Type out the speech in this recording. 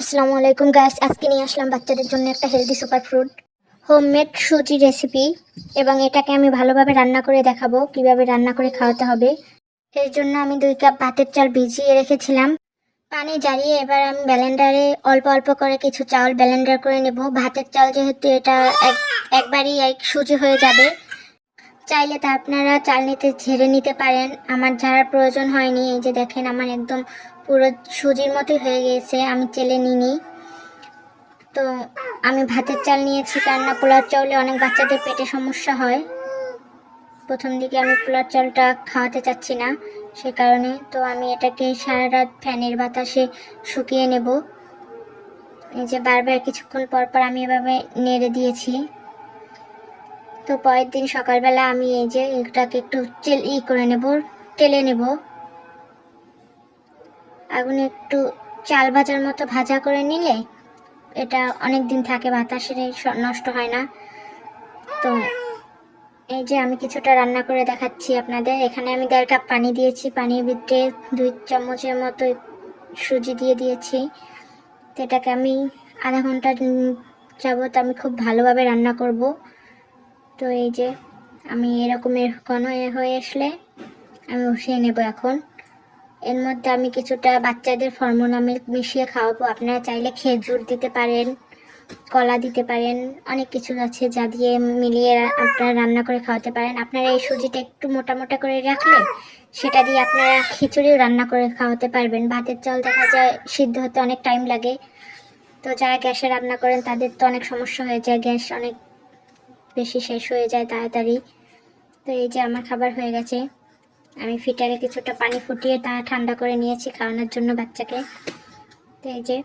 আসসালামু আলাইকুম গাইস আজকে নিয়ে আসলাম বাচ্চাদের জন্য একটা হেলদি সুপার ফ্রুট হোমমেড সুজি রেসিপি এবং এটাকে আমি ভালোভাবে রান্না করে দেখাবো, কীভাবে রান্না করে খাওয়াতে হবে। এর জন্য আমি দুই কাপ ভাতের চাল ভিজিয়ে রেখেছিলাম। পানি জ্বালিয়ে এবার আমি ব্যালেন্ডারে অল্প অল্প করে কিছু চাউল ব্যালেন্ডার করে নেব। ভাতের চাল যেহেতু এটা এক, একবারই এক সুজি হয়ে যাবে চাইলে তা আপনারা চাল নিতে ঝেড়ে নিতে পারেন। আমার ঝাড়ার প্রয়োজন হয়নি। এই যে দেখেন, আমার একদম পুরো সুজির মতোই হয়ে গিয়েছে। আমি চেলে নিইনি। তো আমি ভাতের চাল নিয়েছি, কেননা পোলার চাউলে অনেক বাচ্চাদের পেটে সমস্যা হয়। প্রথম দিকে আমি পোলার চালটা খাওয়াতে চাচ্ছি না সে কারণে। তো আমি এটাকে সারা রাত ফ্যানের বাতাসে শুকিয়ে নেব। এই যে বারবার কিছুক্ষণ পর পর আমি এভাবে নেড়ে দিয়েছি। তো পরের দিন সকালবেলা আমি এই যে এটাকে একটু চেল ই করে নেব টেলে নেব। আগুনে একটু চাল ভাজার মতো ভাজা করে নিলে এটা অনেক দিন থাকে বাতাসে নষ্ট হয় না। তো এই যে আমি কিছুটা রান্না করে দেখাচ্ছি আপনাদের। এখানে আমি দেড় কাপ পানি দিয়েছি, পানির ভিতরে দুই চামচের মতো সুজি দিয়ে দিয়েছি। তো এটাকে আমি আধা ঘণ্টা যাবত আমি খুব ভালোভাবে রান্না করব। তো এই যে আমি এরকমের ঘন হয়ে আসলে আমি উঠিয়ে নেব এখন। এর মধ্যে আমি কিছুটা বাচ্চাদের ফর্মুলা মিল্ক মিশিয়ে খাওয়াবো। আপনারা চাইলে খেজুর দিতে পারেন, কলা দিতে পারেন, অনেক কিছু আছে যা দিয়ে মিলিয়ে আপনারা রান্না করে খাওয়াতে পারেন। আপনারা এই সুজিটা একটু মোটা মোটা করে রাখলে সেটা দিয়ে আপনারা খিচুড়িও রান্না করে খাওয়াতে পারবেন। ভাতের চাল দেখা যায় সিদ্ধ হতে অনেক টাইম লাগে। তো যারা গ্যাসে রান্না করেন তাদের তো অনেক সমস্যা হয়ে যায়। গ্যাস অনেক বেশি শেষ হয়ে যায় তাড়াতাড়ি। তো এই যে আমার খাবার হয়ে গেছে। আমি ফিটারে কিছুটা পানি ফুটিয়ে তা ঠান্ডা করে নিয়েছি খাওয়ানোর জন্য বাচ্চাকে। তো এই যে